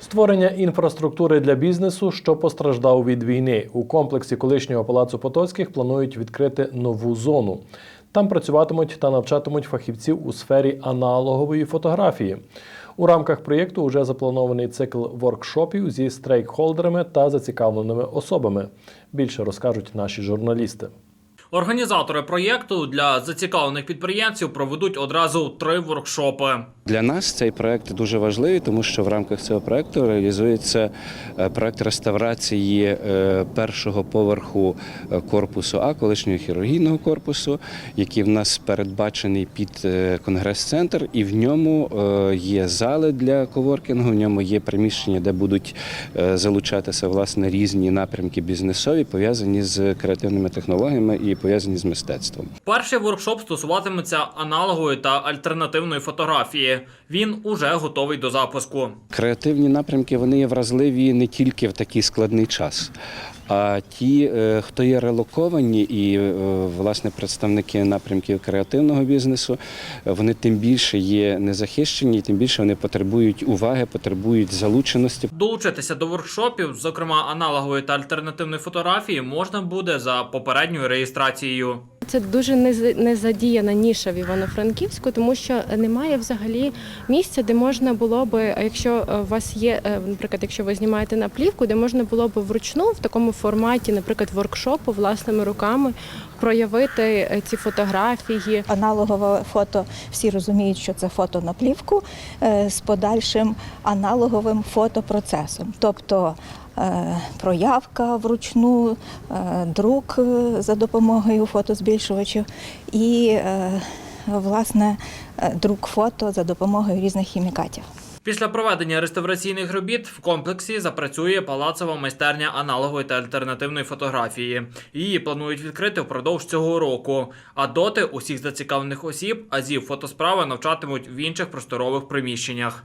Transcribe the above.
Створення інфраструктури для бізнесу, що постраждав від війни. У комплексі колишнього палацу Потоцьких планують відкрити нову зону. Там працюватимуть та навчатимуть фахівців у сфері аналогової фотографії. У рамках проєкту вже запланований цикл воркшопів зі стейкхолдерами та зацікавленими особами. Більше розкажуть наші журналісти. Організатори проєкту для зацікавлених підприємців проведуть одразу три воркшопи. Для нас цей проект дуже важливий, тому що в рамках цього проекту реалізується е, проект реставрації е, першого поверху е, корпусу А, колишнього хірургійного корпусу, який в нас передбачений під конгрес-центр, і в ньому є зали для коворкінгу, в ньому є приміщення, де будуть залучатися власне різні напрямки бізнесові, пов'язані з креативними технологіями і пов'язані з мистецтвом. Перший воркшоп стосуватиметься аналогової та альтернативної фотографії. Він уже готовий до запуску. Креативні напрямки вони є вразливі не тільки в такий складний час. А ті, е, хто є релоковані, і е, власне представники напрямків креативного бізнесу, вони тим більше є незахищені, тим більше вони потребують уваги, потребують залученості. Долучитися до воркшопів, зокрема аналогової та альтернативної фотографії, можна буде за попередньою реєстрацією. Це дуже нез- незадіяна ніша в Івано-Франківську, тому що немає взагалі місця, де можна було би, якщо е, у вас є, е, наприклад, якщо ви знімаєте наплівку, де можна було б вручну в такому форматі, наприклад, воркшопу власними руками проявити е, ці фотографії. Аналогове фото всі розуміють, що це фото на плівку е, з подальшим аналоговим фотопроцесом, тобто е, проявка вручну, друк за допомогою фотозбільшувачів і власне друк фото за допомогою різних хімікатів. Після проведення реставраційних робіт в комплексі запрацює палацова майстерня аналогової та альтернативної фотографії. Її планують відкрити впродовж цього року. А доти усіх зацікавлених осіб азів фотосправи навчатимуть в інших просторових приміщеннях.